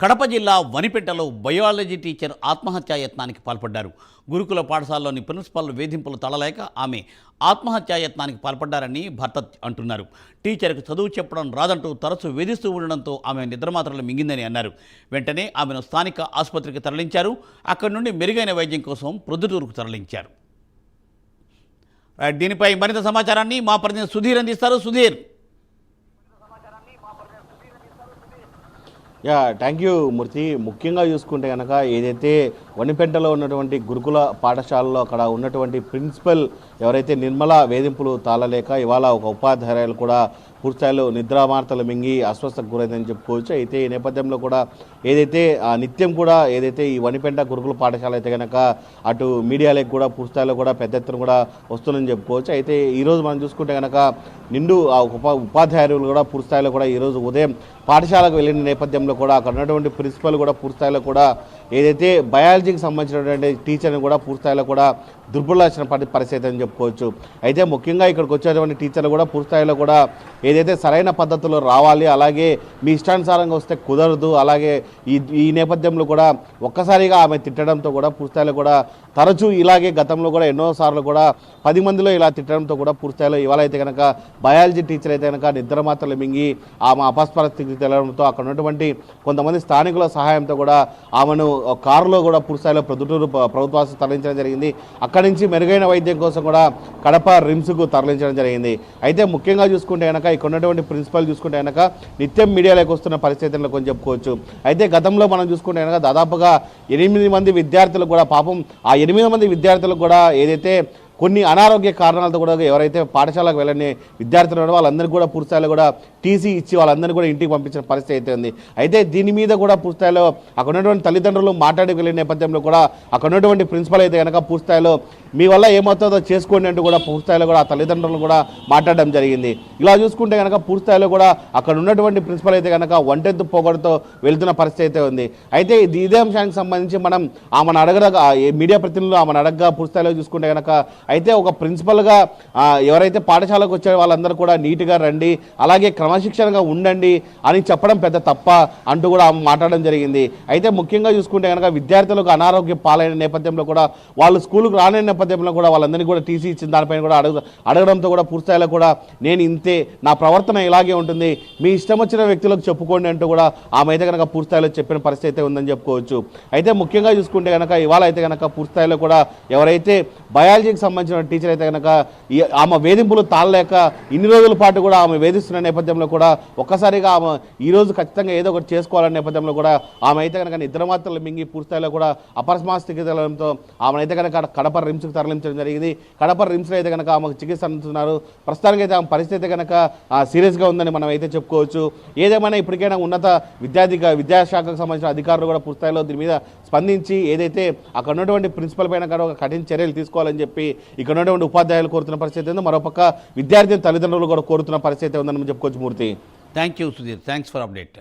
కడప జిల్లా వనిపెట్టలో biology teacher ఆత్మహత్యాయత్నానికి పాల్పడ్డారు. గురుకుల పాఠశాలలోని ప్రిన్సిపల్ వేధింపులు తడలేక ఆమె ఆత్మహత్యాయత్నానికి పాల్పడ్డారని భర్త అంటున్నారు. టీచర్కు చదువు చెప్పడం రాదంటూ తరచూ వేధిస్తూ ఉండడంతో ఆమె నిద్రమాత్రలు మింగిందని అన్నారు. వెంటనే ఆమెను స్థానిక ఆసుపత్రికి తరలించారు. అక్కడి నుండి మెరుగైన వైద్యం కోసం ప్రొద్దుటూరుకు తరలించారు. దీనిపై మరింత సమాచారాన్ని మా ప్రతినిధి సుధీర్ అందిస్తారు. Sudheer! Yeah thank you Murthy ముఖ్యంగా చూసుకుంటే కనుక ఏదైతే వనిపెంటలో ఉన్నటువంటి గురుకుల పాఠశాలలో అక్కడ ఉన్నటువంటి ప్రిన్సిపల్ ఎవరైతే నిర్మల వేధింపులు తాళలేక ఇవాళ ఒక ఉపాధ్యాయులు కూడా పూర్తిస్థాయిలో నిద్రామార్తలు మింగి అస్వస్థకు గురైందని చెప్పుకోవచ్చు. అయితే ఈ నేపథ్యంలో కూడా ఏదైతే ఆ నిత్యం కూడా ఏదైతే ఈ వనిపెంట గురుకుల పాఠశాల అయితే కనుక అటు మీడియాలకు కూడా పూర్తిస్థాయిలో కూడా పెద్ద ఎత్తున కూడా వస్తుందని చెప్పుకోవచ్చు. అయితే ఈరోజు మనం చూసుకుంటే కనుక నిండు ఆ ఉప ఉపాధ్యాయులు కూడా పూర్తిస్థాయిలో కూడా ఈరోజు ఉదయం పాఠశాలకు వెళ్ళిన నేపథ్యంలో కూడా అక్కడ ఉన్నటువంటి ప్రిన్సిపల్ కూడా పూర్తిస్థాయిలో కూడా ఏదైతే బయాలజీకి సంబంధించినటువంటి టీచర్ని కూడా పూర్తిస్థాయిలో కూడా దుర్బలాచిన పరిస్థితి అని చెప్పుకోవచ్చు. అయితే ముఖ్యంగా ఇక్కడికి వచ్చేటువంటి టీచర్లు కూడా పూర్తిస్థాయిలో కూడా ఏదైతే సరైన పద్ధతిలో రావాలి అలాగే మీ ఇష్టానుసారంగా వస్తే కుదరదు అలాగే ఈ ఈ నేపథ్యంలో కూడా ఒక్కసారిగా ఆమె తిట్టడంతో కూడా పూర్తిస్థాయిలో కూడా తరచూ ఇలాగే గతంలో కూడా ఎన్నోసార్లు కూడా పది మందిలో ఇలా తిట్టడంతో కూడా పూర్తిస్థాయిలో ఇవాళ అయితే కనుక బయాలజీ టీచర్ అయితే కనుక నిద్ర మాత్రలు మింగి ఆమె అపస్మర స్థితి తెలడంతో అక్కడ ఉన్నటువంటి కొంతమంది స్థానికుల సహాయంతో కూడా ఆమెను కారులో కూడా పూర్తిస్థాయిలో ప్రొద్దుటూరు ప- ప్రభుత్వ తరలించడం జరిగింది. అక్కడి నుంచి మెరుగైన వైద్యం కోసం కూడా కడప రిమ్స్కు తరలించడం జరిగింది. అయితే ముఖ్యంగా చూసుకుంటే కనుక ఇక్కడ ఉన్నటువంటి ప్రిన్సిపల్ చూసుకుంటే కనుక నిత్యం మీడియాలోకి వస్తున్న పరిస్థితుల్లో కొంచెం చెప్పుకోవచ్చు. అయితే గతంలో మనం చూసుకుంటే కనుక దాదాపుగా ఎనిమిది మంది విద్యార్థులకు కూడా పాపం ఆ ఎనిమిది మంది విద్యార్థులకు కూడా ఏదైతే కొన్ని అనారోగ్య కారణాలతో కూడా ఎవరైతే పాఠశాలకు వెళ్ళని విద్యార్థులు ఉన్నారో వాళ్ళందరికీ కూడా పూర్తిస్థాయిలో కూడా టీసీ ఇచ్చి వాళ్ళందరినీ కూడా ఇంటికి పంపించిన పరిస్థితి అయితే ఉంది. అయితే దీని మీద కూడా పూర్తిస్థాయిలో అక్కడ ఉన్నటువంటి తల్లిదండ్రులు మాట్లాడి వెళ్ళిన నేపథ్యంలో కూడా అక్కడ ఉన్నటువంటి ప్రిన్సిపల్ అయితే కనుక పూర్తిస్థాయిలో మీ వల్ల ఏమవుతుందో చేసుకోండి అంటూ కూడా పూర్తిస్థాయిలో కూడా ఆ తల్లిదండ్రులు కూడా మాట్లాడడం జరిగింది. ఇలా చూసుకుంటే కనుక పూర్తిస్థాయిలో కూడా అక్కడ ఉన్నటువంటి ప్రిన్సిపల్ అయితే కనుక వంటెత్తు పొగడుతో వెళ్తున్న పరిస్థితి అయితే ఉంది. అయితే ఇది ఇదే అంశానికి సంబంధించి మనం ఆమెను అడగగా మీడియా ప్రతినిధులు ఆమెను అడగగా పూర్తిస్థాయిలో చూసుకుంటే కనుక అయితే ఒక ప్రిన్సిపల్గా ఎవరైతే పాఠశాలకు వచ్చే వాళ్ళందరూ కూడా నీట్గా రండి. అలాగే క్రమశిక్షణగా ఉండండి అని చెప్పడం పెద్ద తప్ప అంటూ కూడా ఆమె మాట్లాడడం జరిగింది. అయితే ముఖ్యంగా చూసుకుంటే కనుక విద్యార్థులకు అనారోగ్యం పాలైన నేపథ్యంలో కూడా వాళ్ళు స్కూల్కి రాని నేపథ్యంలో కూడా వాళ్ళందరినీ కూడా టీసీ ఇచ్చిన దానిపైన కూడా అడుగు అడగడంతో కూడా పూర్తిస్థాయిలో కూడా నేను ఇంతే నా ప్రవర్తన ఇలాగే ఉంటుంది. మీ ఇష్టం వచ్చిన వ్యక్తులకు చెప్పుకోండి అంటూ కూడా ఆమె అయితే కనుక పూర్తిస్థాయిలో చెప్పిన పరిస్థితి అయితే ఉందని చెప్పుకోవచ్చు. అయితే ముఖ్యంగా చూసుకుంటే కనుక ఇవాళ అయితే కనుక పూర్తిస్థాయిలో కూడా ఎవరైతే బయాలజీకి సంబంధించిన టీచర్ అయితే కనుక ఆమె వేధింపులు తాళలేక ఇన్ని రోజుల పాటు కూడా ఆమె వేధిస్తున్న నేపథ్యంలో కూడా ఒక్కసారిగా ఆమె ఈ రోజు ఖచ్చితంగా ఏదో ఒకటి చేసుకోవాలనే నేపథ్యంలో కూడా ఆమె అయితే కనుక నిద్రమాత్రలు మింగి పూర్తిస్థాయిలో కూడా అపస్మా స్థితికి ఆమె అయితే కనుక కడప రిమ్స్కి తరలించడం జరిగింది. కడప రిమ్స్లో అయితే కనుక ఆమెకు చికిత్స అందిస్తున్నారు. ప్రస్తుతానికి అయితే ఆమె పరిస్థితి అయితే కనుక సీరియస్గా ఉందని మనం అయితే చెప్పుకోవచ్చు. ఏదేమైనా ఇప్పటికైనా ఉన్నత విద్యాధిక విద్యాశాఖకు సంబంధించిన అధికారులు కూడా పూర్తిస్థాయిలో దీని మీద స్పందించి ఏదైతే అక్కడ ఉన్నటువంటి ప్రిన్సిపల్ పైన కూడా ఒక కఠిన చర్యలు తీసుకోవాలని చెప్పి ఇక్కడ ఉన్నటువంటి ఉపాధ్యాయులు కోరుతున్న పరిస్థితి ఉంది మరోపక్క విద్యార్థి తల్లిదండ్రులు కూడా కోరుతున్న పరిస్థితి ఉందని చెప్పుకోవచ్చు Murthy thank you Sudheer thanks for update